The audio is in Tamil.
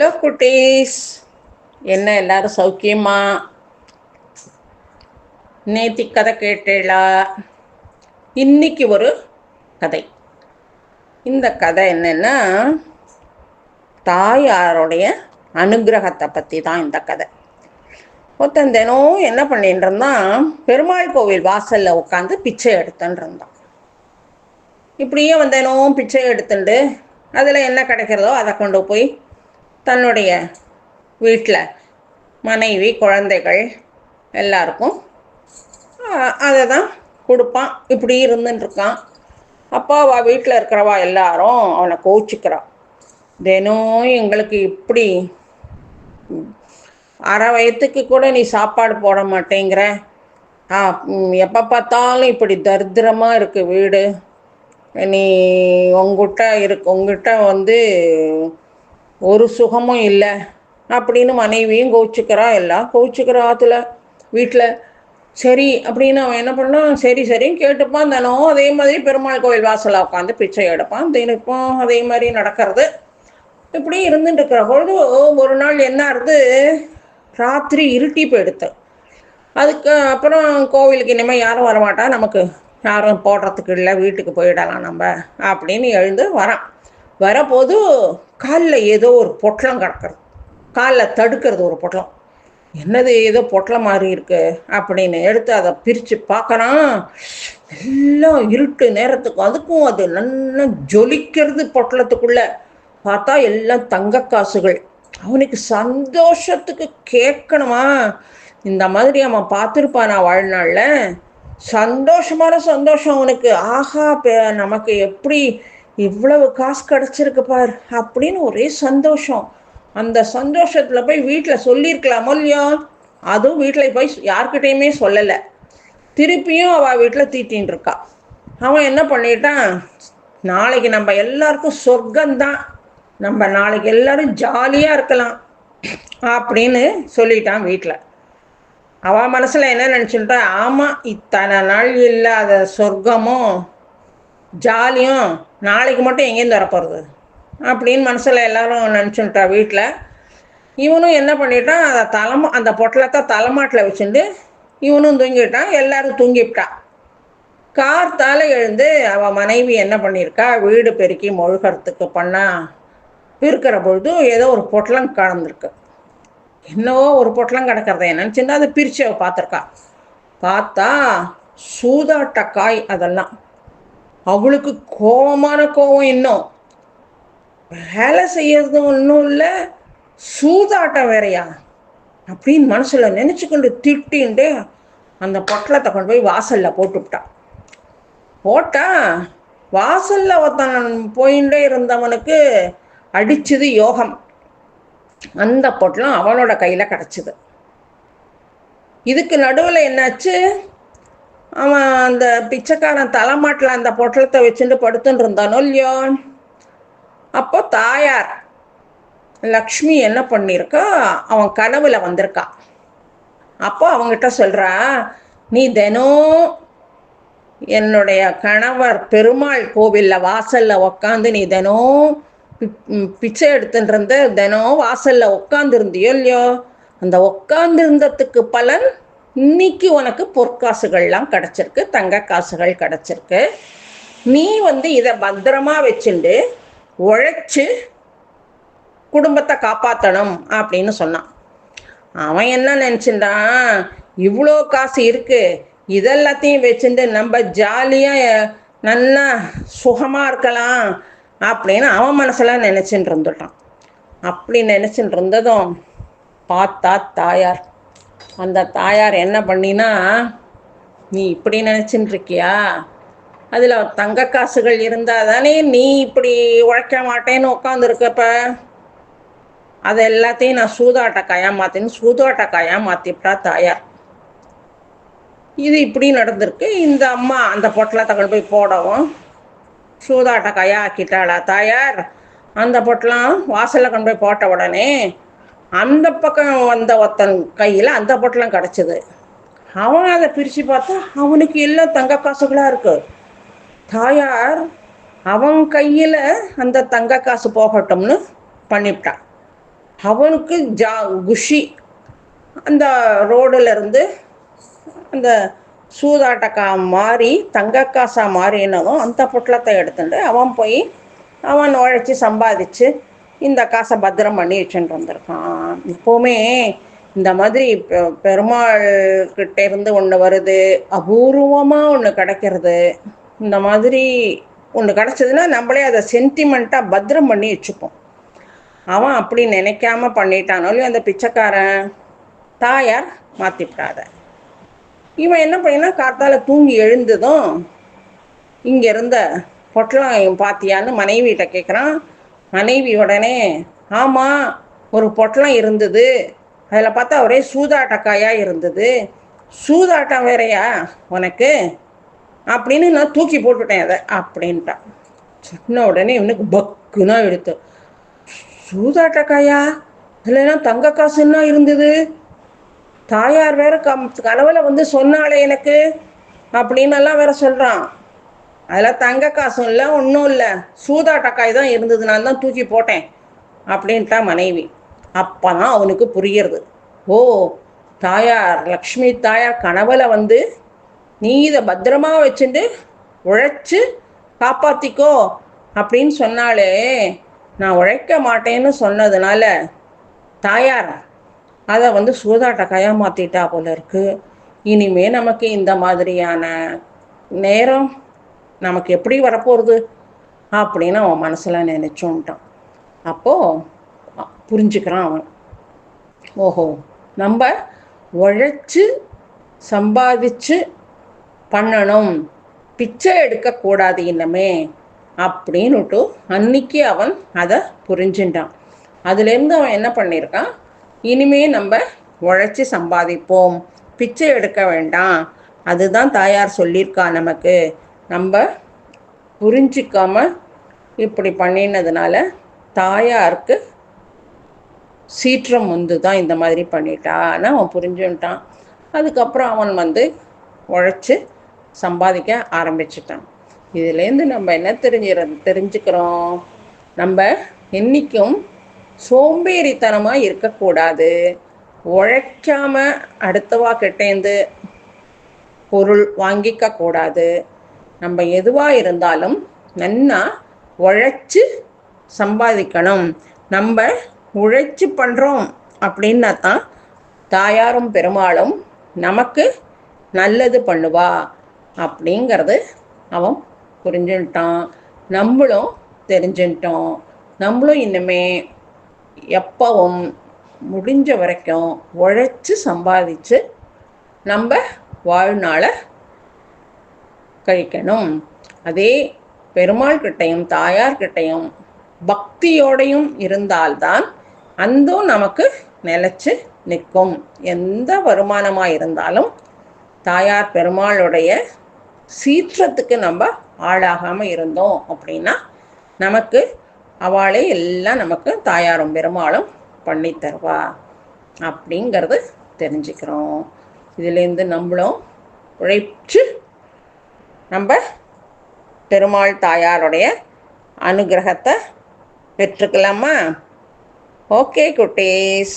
ஹலோ குட்டீஸ். என்ன எல்லாரும் சௌக்கியமா? நேத்தி கதை கேட்டேளா? இன்னைக்கு ஒரு கதை. இந்த கதை என்னன்னா தாயாருடைய அனுகிரகத்தை பற்றி தான் இந்த கதை. ஒருத்தன் தினம் என்ன பண்ணிட்டு இருந்தான்? பெருமாள் கோவில் வாசல்ல உட்காந்து பிச்சை எடுத்துன்னு இருந்தான். இப்படியே வந்தேனும் பிச்சை எடுத்துட்டு அதில் என்ன கிடைக்கிறதோ அதை கொண்டு போய் தன்னுடைய வீட்டில் மனைவி குழந்தைகள் எல்லாருக்கும் அதை தான் கொடுப்பான். இப்படி இருந்துன்னு இருக்கான் அப்பா வீட்டில் இருக்கிறவா எல்லாரும் அவனை கோச்சிக்கிறான் தினம் எங்களுக்கு இப்படி அரை வயத்துக்கு கூட நீ சாப்பாடு போட மாட்டேங்கிற. ஆ எப்போ பார்த்தாலும் இப்படி தரித்திரமாக இருக்குது வீடு. நீ உங்ககிட்ட இருக்கு உங்ககிட்ட வந்து ஒரு சுகமும் இல்லை அப்படின்னு மனைவியும் கோச்சிக்கிறா எல்லாம் கோச்சிக்கிறா ஆற்றுல வீட்டில் சரி அப்படின்னு அவன் என்ன பண்ணான் சரி சரின்னு கேட்டுப்பான் தினம் அதே மாதிரி பெருமாள் கோவில் வாசலில் உட்காந்து பிச்சை எடுப்பான் தினப்பும் அதே மாதிரி நடக்கிறது. இப்படி இருந்துட்டு இருக்கிற பொழுது ஒரு நாள் என்ன ஆகுது ராத்திரி இருட்டி போயிடுத்து. அதுக்கு அப்புறம் கோவிலுக்கு இனிமேல் யாரும் வரமாட்டா நமக்கு யாரும் போடுறதுக்கு இல்லை வீட்டுக்கு போயிடலாம் நம்ம அப்படின்னு எழுந்து வரான். வரப்போது காலில் ஏதோ ஒரு பொட்டலம் கிடக்கிறது காலில் தடுக்கிறது ஒரு பொட்டலம். என்னது ஏதோ பொட்டலம் மாதிரி இருக்கு அப்படின்னு எடுத்து அதை பிரித்து பார்க்கறான் எல்லாம் இருட்டு நேரத்துக்கும் அதுக்கும் அது நல்லா ஜொலிக்கிறது பொட்டலத்துக்குள்ள. பார்த்தா எல்லாம் தங்க காசுகள். அவனுக்கு சந்தோஷத்துக்கு கேட்கணுமா? இந்த மாதிரி அவன் பார்த்துருப்பான் நான் வாழ்நாளில்? சந்தோஷமான சந்தோஷம் அவனுக்கு. ஆஹா நமக்கு எப்படி இவ்வளவு காசு கிடச்சிருக்கு பார் அப்படின்னு ஒரே சந்தோஷம். அந்த சந்தோஷத்தில் போய் வீட்டில் சொல்லியிருக்கலாமோ இல்லையோ? அதுவும் வீட்டில் போய் யார்கிட்டையுமே சொல்லலை. திருப்பியும் அவள் வீட்டில் தீட்டின்னு இருக்கா. அவன் என்ன பண்ணிட்டான்? நாளைக்கு நம்ம எல்லாருக்கும் சொர்க்கம்தான். நம்ம நாளைக்கு எல்லாரும் ஜாலியாக இருக்கலாம் அப்படின்னு சொல்லிட்டான் வீட்டில் அவன் மனசில் என்ன நினச்சுட்டா? ஆமாம் இத்தனை நாள் இல்லாத சொர்க்கமும் ஜாலியும் நாளைக்கு மட்டும் எங்கேருந்து வரப்போகிறது அப்படின்னு மனசில் எல்லாரும் நினச்சுட்டா வீட்டில் இவனும் என்ன பண்ணிட்டான் அதை தலைமா அந்த பொட்டலத்தை தலைமாட்டில் வச்சுட்டு இவனும் தூங்கிட்டான் எல்லாரும் தூங்கிவிட்டான் கார்த்தால் எழுந்து அவன் மனைவி என்ன பண்ணியிருக்கா வீடு பெருக்கி மொழுகிறதுக்கு பண்ணா இருக்கிற பொழுது ஏதோ ஒரு பொட்டலம் கலந்துருக்கு என்னவோ ஒரு பொட்டலம் கிடக்கிறத நினச்சின்னா அதை பிரித்து அவள் பார்த்துருக்கா. பார்த்தா சூதாட்ட காய் அதெல்லாம். அவளுக்கு கோபமான கோபம் இன்னும். வேலை செய்யறது ஒன்றும் இல்லை சூதாட்டம் வேறையா? அப்படின்னு மனசில் நினச்சி கொண்டு திட்டின்ட்டு அந்த பொட்டலத்தை கொண்டு போய் வாசலில் போட்டுவிட்டான். போட்டா வாசலில் ஒருத்தன் போயிட்டே இருந்தவனுக்கு அடிச்சது யோகம். அந்த பொட்டலம் அவனோட கையில் கிடச்சிது. இதுக்கு நடுவில் என்னாச்சு? அவன் அந்த பிச்சைக்காரன் தலைமாட்டில் அந்த பொட்டலத்தை வச்சுட்டு படுத்துன்னு இருந்தானோ இல்லையோ? அப்போ தாயார் லக்ஷ்மி என்ன பண்ணியிருக்கா? அவன் கனவுல வந்திருக்கா. அப்போ அவங்ககிட்ட சொல்கிறா நீ தினம் என்னுடைய கணவர் பெருமாள் கோவிலில் வாசலில் உக்காந்து நீ தினம் பிச்சை எடுத்துட்டு இருந்த தினம் வாசலில் உட்காந்துருந்தியோ இல்லையோ? அந்த உட்காந்துருந்ததுக்கு பலன் இன்னைக்கு உனக்கு பொற்காசுகள்லாம் கிடச்சிருக்கு தங்க காசுகள் கிடச்சிருக்கு. நீ வந்து இதை பத்திரமா வச்சுண்டு உழைச்சி குடும்பத்தை காப்பாற்றணும் அப்படின்னு சொன்னான். அவன் என்ன நினச்சிருந்தான்? இவ்வளோ காசு இருக்கு இதெல்லாத்தையும் வச்சுட்டு நம்ம ஜாலியாக நல்லா சுகமாக இருக்கலாம் அப்படின்னு அவன் மனசில் நினச்சின்னு இருந்துட்டான். அப்படி நினச்சின்னு இருந்ததும் பார்த்தா தாயார் அந்த தாயார் என்ன பண்ணினா நீ இப்படி நினச்சின்னு இருக்கியா அதில் தங்க காசுகள் இருந்தால் தானே நீ இப்படி உழைக்க மாட்டேன்னு உட்காந்துருக்கப்ப அதை எல்லாத்தையும் நான் சூதாட்ட காயாக மாற்றின்னு சூதாட்ட காயாக மாற்றிவிட்டா தாயார். இது இப்படி நடந்திருக்கு. இந்த அம்மா அந்த பொட்டலத்தை கொண்டு போய் போடவும் சூதாட்ட காயா ஆக்கிட்டாளா தாயார்? அந்த பொட்டலம் வாசலில் கொண்டு போய் போட்ட உடனே அந்த பக்கம் வந்த ஒருத்தன் கையில் அந்த பொட்டலம் கிடச்சிது. அவன் அதை பிரித்து பார்த்தா அவனுக்கு எல்லாம் தங்க காசுகளாக இருக்கு. தாயார் அவன் கையில் அந்த தங்க காசு போகட்டும்னு பண்ணிவிட்டான். அவனுக்கு ஜா குஷி அந்த ரோடுல இருந்து அந்த சூதாட்டக்கா மாறி தங்கக்காசா மாறினதும் அந்த பொட்டலத்தை எடுத்துட்டு அவன் போய் அவன் உழைச்சி சம்பாதிச்சு இந்த காசை பத்திரம் பண்ணி வச்சுட்டு வந்திருக்கான் இப்போவுமே இந்த மாதிரி பெ- பெருமாள் கிட்டே இருந்து ஒன்று வருது அபூர்வமாக ஒன்று கிடைக்கிறது. இந்த மாதிரி ஒன்று கிடச்சதுன்னா நம்மளே அதை சென்டிமெண்ட்டாக பத்திரம் பண்ணி வச்சுப்போம். அவன் அப்படி நினைக்காம பண்ணிட்டானாலும் அந்த பிச்சைக்காரன் தாயார் மாற்றிவிடாத இவன் என்ன பண்ணினா காத்தால தூங்கி எழுந்ததும் இங்கே இருந்த பொட்டலம் பாத்தியான்னு மனைவிகிட்ட கேட்குறான் மனைவி உடனே ஆமாம் ஒரு பொட்டலம் இருந்தது. அதில் பார்த்தா ஒரே சூதாட்டக்காயாக இருந்தது. சூதாட்டம் வேறயா உனக்கு? அப்படின்னு நான் தூக்கி போட்டுட்டேன் அதை அப்படின்ட்டான் சொன்ன உடனே இவனுக்கு பக்குன்னா எடுத்து சூதாட்டக்காயா? இல்லைன்னா தங்க காசுன்னா இருந்தது? தாயார் வேற கம் கனவுல வந்து சொன்னாளே எனக்கு அப்படின்னு எல்லாம் வேற சொல்கிறான் அதில் தங்க காசும் இல்லை ஒன்றும் இல்லை. சூதாட்டக்காய் தான் இருந்தது நான் தான் தூக்கி போட்டேன் அப்படின்ட்டா மனைவி. அப்போ தான் அவனுக்கு புரிகிறது. ஓ தாயார் லக்ஷ்மி தாயார் கனவுல வந்து நீ இதை பத்திரமா வச்சுட்டு உழைச்சி காப்பாத்திக்கோ அப்படின்னு சொன்னாலே நான் உழைக்க மாட்டேன்னு சொன்னதுனால தாயார் அதை வந்து சூதாட்டக்காயாக மாற்றிட்டா போல இருக்கு. இனிமே நமக்கு இந்த மாதிரியான நேரம் நமக்கு எப்படி வரப்போகிறது அப்படின்னு அவன் மனசில் நினச்சோன்ட்டான் அப்போது புரிஞ்சுக்கிறான் அவன். ஓஹோ நம்ம உழைச்சி சம்பாதிச்சு பண்ணணும். பிச்சை எடுக்கக்கூடாது இன்னமே அப்படின்னுட்டு அன்னைக்கு அவன் அதை புரிஞ்சுட்டான். அதுலேருந்து அவன் என்ன பண்ணியிருக்கான்? இனிமே நம்ம உழைச்சி சம்பாதிப்போம். பிச்சை எடுக்க வேண்டாம். அதுதான் தாயார் சொல்லியிருக்கா நமக்கு. நம்ம புரிஞ்சிக்காம இப்படி பண்ணினதுனால தாயாருக்கு சீற்றம் வந்து தான் இந்த மாதிரி பண்ணிட்டான்னு அவன் புரிஞ்சுட்டான் அதுக்கப்புறம் அவன் வந்து உழைச்சி சம்பாதிக்க ஆரம்பிச்சிட்டான். இதுலேருந்து நம்ம என்ன தெரிஞ்சு தெரிஞ்சுக்கிறோம்? நம்ம என்றைக்கும் சோம்பேறித்தனமாக இருக்கக்கூடாது. உழைக்காம அடுத்தவா கிட்டேந்து பொருள் வாங்கிக்க கூடாது நம்ம எதுவாக இருந்தாலும் நன்னா உழைச்சி சம்பாதிக்கணும். நம்ம உழைச்சி பண்ணுறோம் அப்படின்னா தான் தாயாரும் பெருமாளும் நமக்கு நல்லது பண்ணுவா அப்படிங்கிறது அவன் புரிஞ்சுட்டான் நம்மளும் தெரிஞ்சுட்டோம் நம்மளும் இனிமே எப்பவும் முடிஞ்ச வரைக்கும் உழைச்சி சம்பாதிச்சு நம்ம வாழ்நாளை கழிக்கணும் அதே பெருமாள் கிட்டையும் தாயார் கிட்டையும் பக்தியோடையும் இருந்தால்தான் அந்தும் நமக்கு நிலச்சி நிற்கும். எந்த வருமானமாக இருந்தாலும் தாயார் பெருமாளுடைய சீற்றத்துக்கு நம்ம ஆளாகாமல் இருந்தோம் அப்படின்னா நமக்கு அவளே எல்லாம் நமக்கு தாயாரும் பெருமாளும் பண்ணி தருவா அப்படிங்கிறது தெரிஞ்சுக்கிறோம். இதுலேருந்து நம்மளும் உழைச்சு நம்ம பெருமாள் தாயாருடைய அனுகிரகத்தை பெற்றுக்கலாமா? ஓகே குட்டீஸ்.